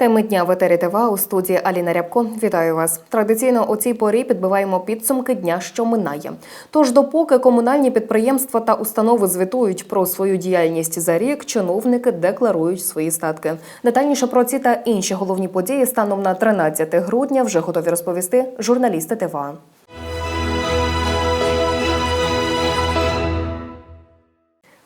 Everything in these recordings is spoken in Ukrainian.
Теми дня в етері ТВ у студії Аліна Рябко. Вітаю вас. Традиційно у цій порі підбиваємо підсумки дня, що минає. Тож, допоки комунальні підприємства та установи звітують про свою діяльність за рік, чиновники декларують свої статки. Детальніше про ці та інші головні події станом на 13 грудня вже готові розповісти журналісти ТВА.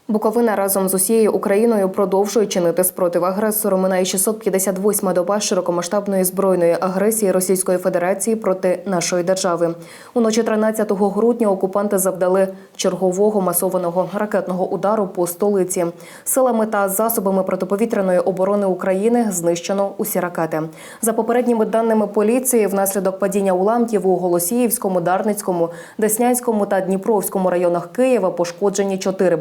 Буковина разом з усією Україною продовжує чинити спротив агресору. Минає 658 доба широкомасштабної збройної агресії Російської Федерації проти нашої держави. Уночі 13 грудня окупанти завдали чергового масованого ракетного удару по столиці. Силами та засобами протиповітряної оборони України знищено усі ракети. За попередніми даними поліції, внаслідок падіння уламків у Голосіївському, Дарницькому, Деснянському та Дніпровському районах Києва пошкоджені чотири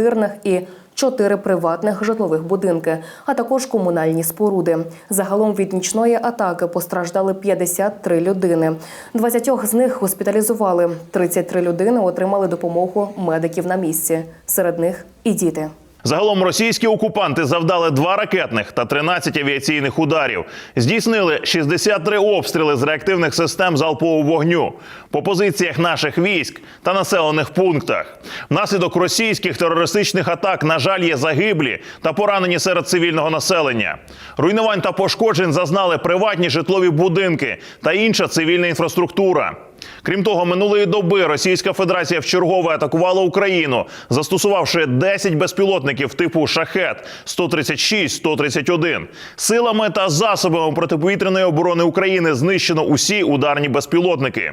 багатоквартирних і чотири приватних житлових будинки, а також комунальні споруди. Загалом від нічної атаки постраждали 53 людини. 20 з них госпіталізували. 33 людини отримали допомогу медиків на місці. Серед них і діти. Загалом російські окупанти завдали два ракетних та 13 авіаційних ударів. Здійснили 63 обстріли з реактивних систем залпового вогню по позиціях наших військ та населених пунктах. Внаслідок російських терористичних атак, на жаль, є загиблі та поранені серед цивільного населення. Руйнувань та пошкоджень зазнали приватні житлові будинки та інша цивільна інфраструктура. Крім того, минулої доби Російська Федерація вчергове атакувала Україну, застосувавши 10 безпілотників типу шахет 136-131. Силами та засобами протиповітряної оборони України знищено усі ударні безпілотники.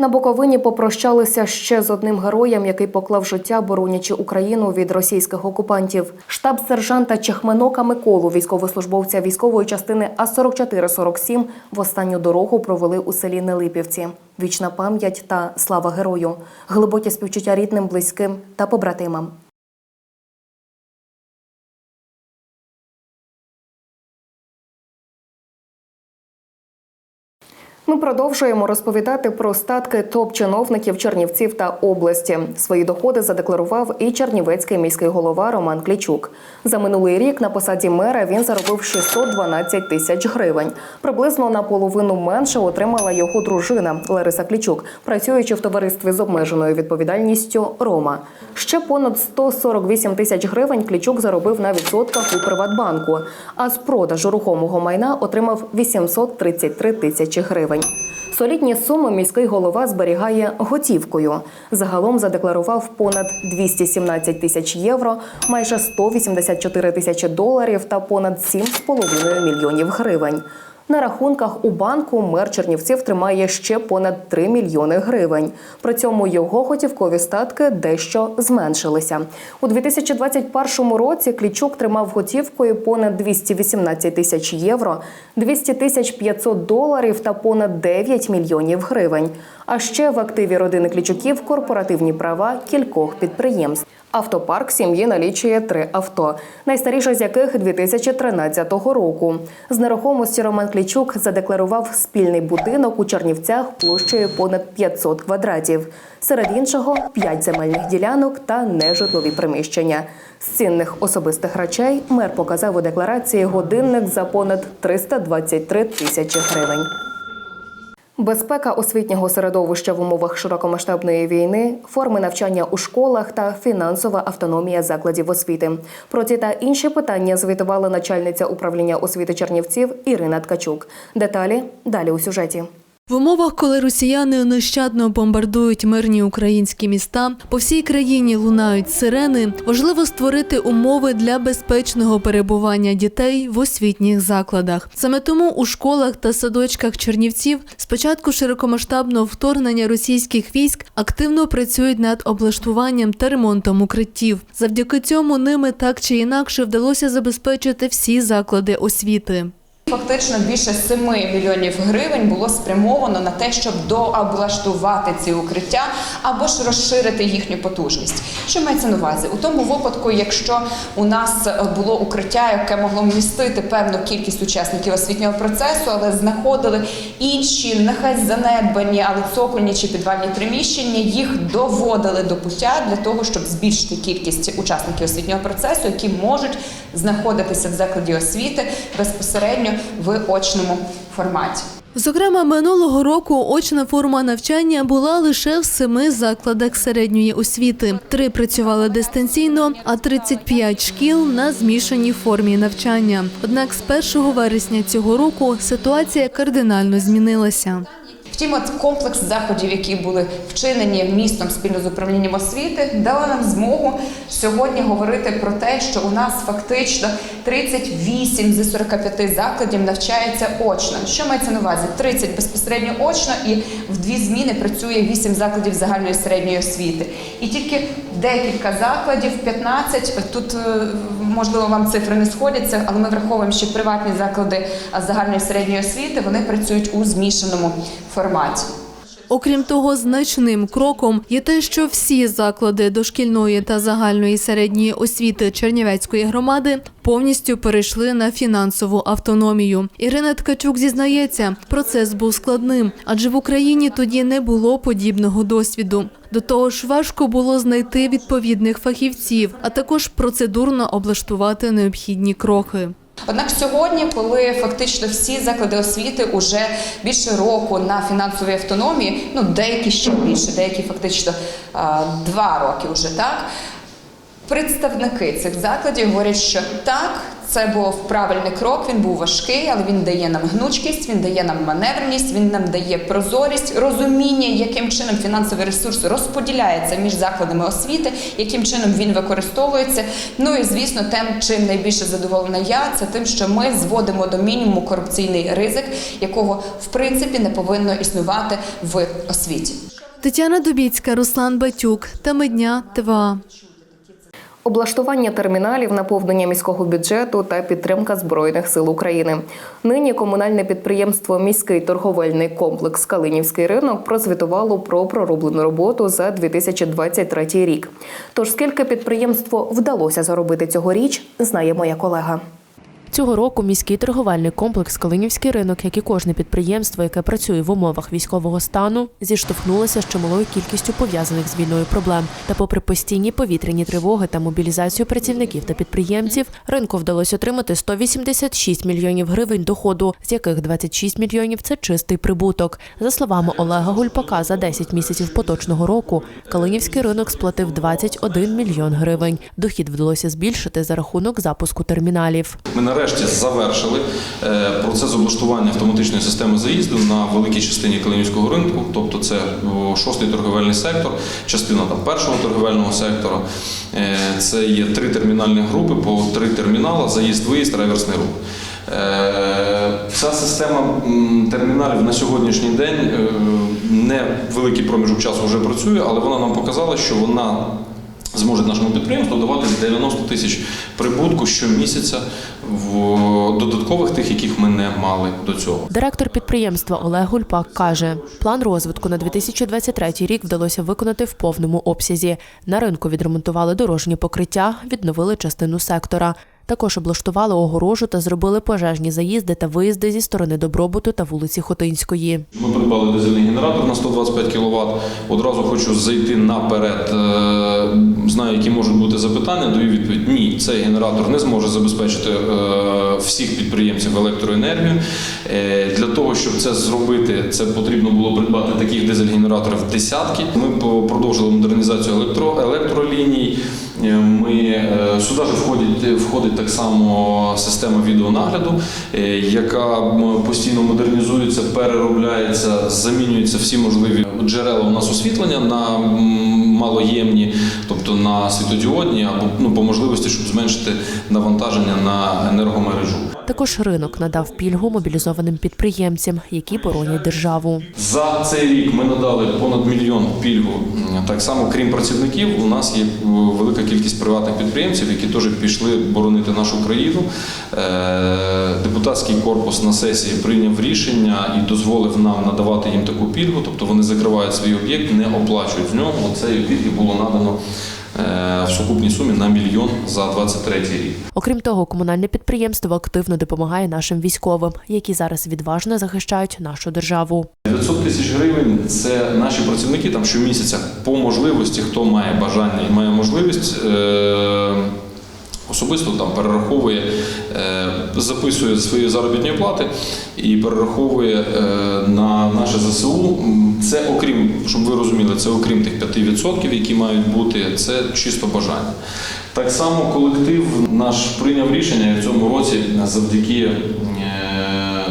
На Буковині попрощалися ще з одним героєм, який поклав життя, боронячи Україну від російських окупантів. Штаб сержанта Чехменока Миколу, військовослужбовця військової частини А 4447 в останню дорогу провели у селі Нелипівці. Вічна пам'ять та слава герою, глибокі співчуття рідним, близьким та побратимам. Ми продовжуємо розповідати про статки топ-чиновників Чернівців та області. Свої доходи задекларував і Чернівецький міський голова Роман Клічук. За минулий рік на посаді мера він заробив 612 тисяч гривень. Приблизно наполовину менше отримала його дружина Лариса Клічук, працюючи в товаристві з обмеженою відповідальністю Рома. Ще понад 148 тисяч гривень Клічук заробив на відсотках у Приватбанку, а з продажу рухомого майна отримав 833 тисячі гривень. Солідні суми міський голова зберігає готівкою. Загалом задекларував понад 217 тисяч євро, майже 184 тисячі доларів та понад 7,5 мільйонів гривень. На рахунках у банку мер Чернівців тримає ще понад 3 мільйони гривень. При цьому його готівкові статки дещо зменшилися. У 2021 році Клічук тримав готівкою понад 218 тисяч євро, 200 тисяч 500 доларів та понад 9 мільйонів гривень. А ще в активі родини Клічуків корпоративні права кількох підприємств. Автопарк сім'ї налічує три авто, найстаріше з яких 2013 року. З нерухомості Роман Клічук задекларував спільний будинок у Чернівцях площею понад 500 квадратів. Серед іншого п'ять земельних ділянок та нежитлові приміщення. З цінних особистих речей мер показав у декларації годинник за понад 323 тисячі гривень. Безпека освітнього середовища в умовах широкомасштабної війни, форми навчання у школах та фінансова автономія закладів освіти. Про ці та інші питання звітувала начальниця управління освіти Чернівців Ірина Ткачук. Деталі далі у сюжеті. В умовах, коли росіяни нещадно бомбардують мирні українські міста, по всій країні лунають сирени. Важливо створити умови для безпечного перебування дітей в освітніх закладах. Саме тому у школах та садочках Чернівців з початку широкомасштабного вторгнення російських військ активно працюють над облаштуванням та ремонтом укриттів. Завдяки цьому ними так чи інакше вдалося забезпечити всі заклади освіти. Фактично більше 7 мільйонів гривень було спрямовано на те, щоб дооблаштувати ці укриття або ж розширити їхню потужність. Що мається на увазі? У тому випадку, якщо у нас було укриття, яке могло вмістити певну кількість учасників освітнього процесу, але знаходили інші, нехай занедбані, але цокольні чи підвальні приміщення, їх доводили до пуття для того, щоб збільшити кількість учасників освітнього процесу, які можуть знаходитися в закладі освіти безпосередньо в очному форматі. Зокрема, минулого року очна форма навчання була лише в семи закладах середньої освіти. Три працювали дистанційно, а 35 шкіл на змішаній формі навчання. Однак з 1 вересня цього року ситуація кардинально змінилася. Втім, от комплекс заходів, які були вчинені містом спільно з управлінням освіти, дали нам змогу сьогодні говорити про те, що у нас фактично 38 зі 45 закладів навчається очно. Що мається на увазі? 30 безпосередньо очно, і в дві зміни працює 8 закладів загальної середньої освіти. І тільки декілька закладів, 15, тут е, можливо вам цифри не сходяться, але ми враховуємо, що приватні заклади загальної середньої освіти вони працюють у змішаному форматі. Окрім того, значним кроком є те, що всі заклади дошкільної та загальної середньої освіти Чернівецької громади повністю перейшли на фінансову автономію. Ірина Ткачук зізнається, процес був складним, адже в Україні тоді не було подібного досвіду. До того ж, важко було знайти відповідних фахівців, а також процедурно облаштувати необхідні кроки. Однак сьогодні, коли фактично всі заклади освіти уже більше року на фінансовій автономії, ну деякі ще більше, деякі фактично два роки вже так. Представники цих закладів говорять, що так, це був правильний крок, він був важкий, але він дає нам гнучкість, він дає нам маневреність, він нам дає прозорість, розуміння, яким чином фінансовий ресурс розподіляється між закладами освіти, яким чином він використовується. Ну і звісно, тим, чим найбільше задоволена я, це тим, що ми зводимо до мінімуму корупційний ризик, якого в принципі не повинно існувати в освіті. Тетяна Дубіцька, Руслан Батюк, Теми дня, ТВА. Облаштування терміналів, наповнення міського бюджету та підтримка збройних сил України. Нині комунальне підприємство Міський торговельний комплекс Калинівський ринок прозвітувало про пророблену роботу за 2023 рік. Тож скільки підприємство вдалося заробити цьогоріч, знає моя колега. Цього року міський торговельний комплекс Калинівський ринок, як і кожне підприємство, яке працює в умовах військового стану, зіштовхнулося з чималою кількістю пов'язаних з війною проблем. Та, попри постійні повітряні тривоги та мобілізацію працівників та підприємців, ринку вдалося отримати 186 мільйонів гривень доходу, з яких 26 мільйонів це чистий прибуток. За словами Олега Гульпака, за 10 місяців поточного року Калинівський ринок сплатив 21 мільйон гривень. Дохід вдалося збільшити за рахунок запуску терміналів. Нарешті завершили е, процес облаштування автоматичної системи заїзду на великій частині Калинівського ринку, тобто це шостий торговельний сектор, частина там першого торговельного сектора. Е, Це є три термінальні групи по три термінала: заїзд, виїзд, реверсний рух. Е, Ця система терміналів на сьогоднішній день не великий проміжок часу вже працює, але вона нам показала, що вона зможе нашому підприємству давати 90 тисяч прибутку щомісяця в додаткових тих, яких ми не мали до цього. Директор підприємства Олег Гульпак каже, план розвитку на 2023 рік вдалося виконати в повному обсязі. На ринку відремонтували дорожні покриття, відновили частину сектора. Також облаштували огорожу та зробили пожежні заїзди та виїзди зі сторони Добробуту та вулиці Хотинської. Ми придбали дизельний генератор на 125 кВт. Одразу хочу зайти наперед. Е, Знаю, які можуть бути запитання. Даю відповідь: ні, цей генератор не зможе забезпечити е, всіх підприємців електроенергію. Е, Для того, щоб це зробити, це потрібно було придбати таких дизель-генераторів десятки. Ми продовжили модернізацію електро, електроліній. Е, Ми е, сюди ж входить, входить так само система відеонагляду, е, яка постійно модернізується, переробляється, замінюються всі можливі джерела у нас освітлення на малоємні, тобто на світодіодні, або ну, по можливості, щоб зменшити навантаження на енергомережу. Також ринок надав пільгу мобілізованим підприємцям, які боронять державу. За цей рік ми надали понад мільйон пільгу. Так само, крім працівників, у нас є велика кількість приватних підприємців, які теж пішли боронити нашу країну. Е, Депутатський корпус на сесії прийняв рішення і дозволив нам надавати їм таку пільгу. Тобто вони закривають свій об'єкт, не оплачують з нього. Цієї пільги було надано в сукупній сумі на мільйон за 23 рік. Окрім того, комунальне підприємство активно допомагає нашим військовим, які зараз відважно захищають нашу державу. 900 тисяч гривень це наші працівники там щомісяця по можливості, хто має бажання і має можливість. Е- Особисто там перераховує, е, записує свої заробітні плати і перераховує е, на наше ЗСУ. Це окрім, щоб ви розуміли, це окрім тих 5%, які мають бути, це чисто бажання. Так само колектив наш прийняв рішення і в цьому році завдяки е,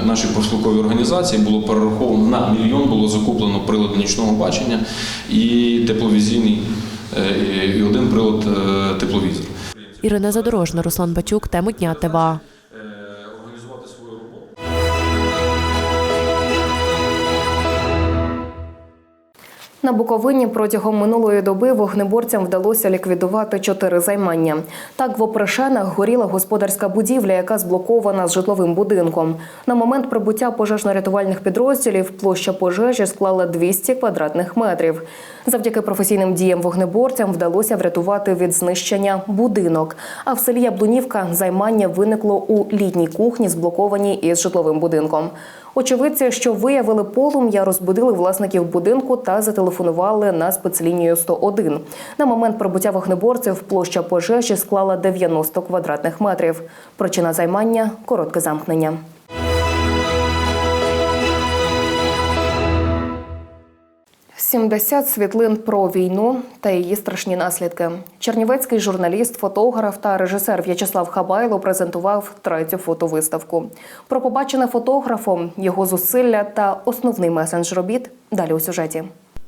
нашій профспілковій організації було перераховано на мільйон було закуплено прилад нічного бачення і тепловізійний і один прилад тепловізор. Ірина Задорожна, Руслан Батюк, тему дня ТВА. На Буковині протягом минулої доби вогнеборцям вдалося ліквідувати чотири займання. Так, в Опришенах горіла господарська будівля, яка зблокована з житловим будинком. На момент прибуття пожежно-рятувальних підрозділів площа пожежі склала 200 квадратних метрів. Завдяки професійним діям вогнеборцям вдалося врятувати від знищення будинок. А в селі Яблунівка займання виникло у літній кухні, зблокованій із житловим будинком. Очевидці, що виявили полум'я, розбудили власників будинку та зателефонували на спецлінію 101. На момент прибуття вогнеборців площа пожежі склала 90 квадратних метрів. Причина займання коротке замкнення. «70 світлин про війну та її страшні наслідки. Чернівецький журналіст, фотограф та режисер В'ячеслав Хабайло презентував третю фотовиставку. Про побачене фотографом, його зусилля та основний месендж робіт далі у сюжеті.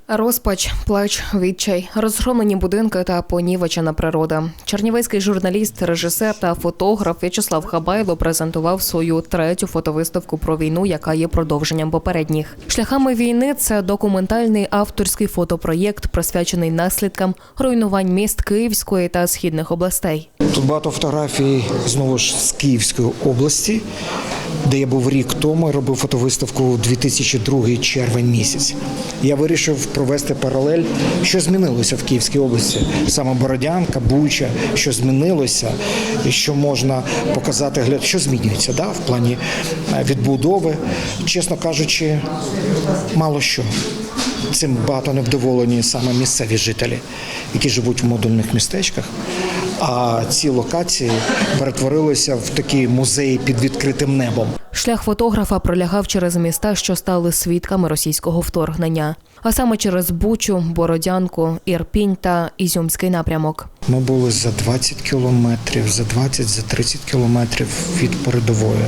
Розпач, плач, відчай, розгромлені будинки та понівечена природа. Чернівецький журналіст, режисер та фотограф В'ячеслав Хабайло презентував свою третю фотовиставку про війну, яка є продовженням попередніх. Шляхами війни це документальний авторський фотопроєкт, присвячений наслідкам руйнувань міст Київської та східних областей. Тут багато фотографій знову ж з Київської області, де я був рік тому і робив фотовиставку 2002 червень місяць. Я вирішив провести паралель, що змінилося в Київській області. Саме Бородянка, Буча, що змінилося, що можна показати гляд, що змінюється да, в плані е, відбудови. Чесно кажучи, мало що. Цим багато невдоволені саме місцеві жителі, які живуть в модульних містечках. А ці локації перетворилися в такі музеї під відкритим небом. Шлях фотографа пролягав через міста, що стали свідками російського вторгнення, а саме через Бучу, Бородянку, Ірпінь та Ізюмський напрямок. Ми були за 20 кілометрів, за 20, за 30 кілометрів від передової.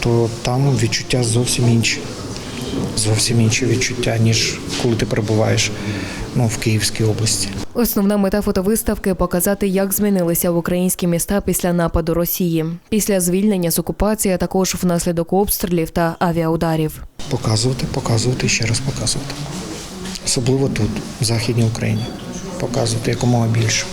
То там відчуття зовсім інші. Зовсім інші відчуття, ніж коли ти перебуваєш ну, в Київській області. Основна мета фотовиставки показати, як змінилися українські міста після нападу Росії, після звільнення з окупації, а також внаслідок обстрілів та авіаударів. Показувати, показувати ще раз показувати. Особливо тут, в Західній Україні. Показувати якомога більше.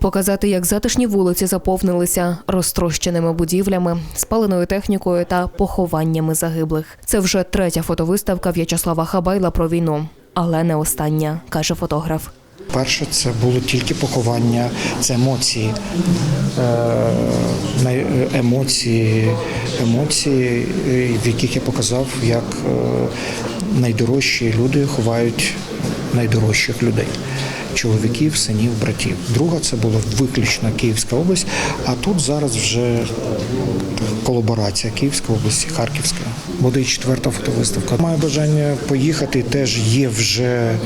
Показати, як затишні вулиці заповнилися розтрощеними будівлями, спаленою технікою та похованнями загиблих. Це вже третя фотовиставка В'ячеслава Хабайла про війну, але не остання, каже фотограф. Перше, це було тільки поховання, це емоції. Е, емоції, емоції, в яких я показав, як е, найдорожчі люди ховають найдорожчих людей. Чоловіків, синів, братів. Друга це була виключно Київська область, а тут зараз вже колаборація Київської області, Харківська. Буде четверта фотовиставка. Маю бажання поїхати. Теж є вже,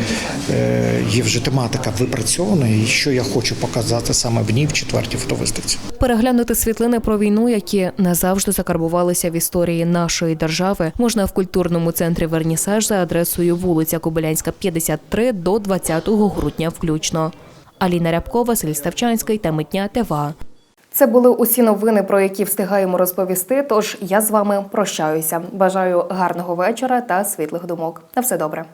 е, є вже тематика випрацьована, і що я хочу показати саме в ній в четвертій фотовиставці. Переглянути світлини про війну, які назавжди закарбувалися в історії нашої держави, можна в культурному центрі Вернісаж за адресою вулиця Кобилянська, 53 до 20 грудня включно. Аліна Рябкова, Василь Ставчанський та Митня. Це були усі новини, про які встигаємо розповісти. Тож я з вами прощаюся. Бажаю гарного вечора та світлих думок. На все добре.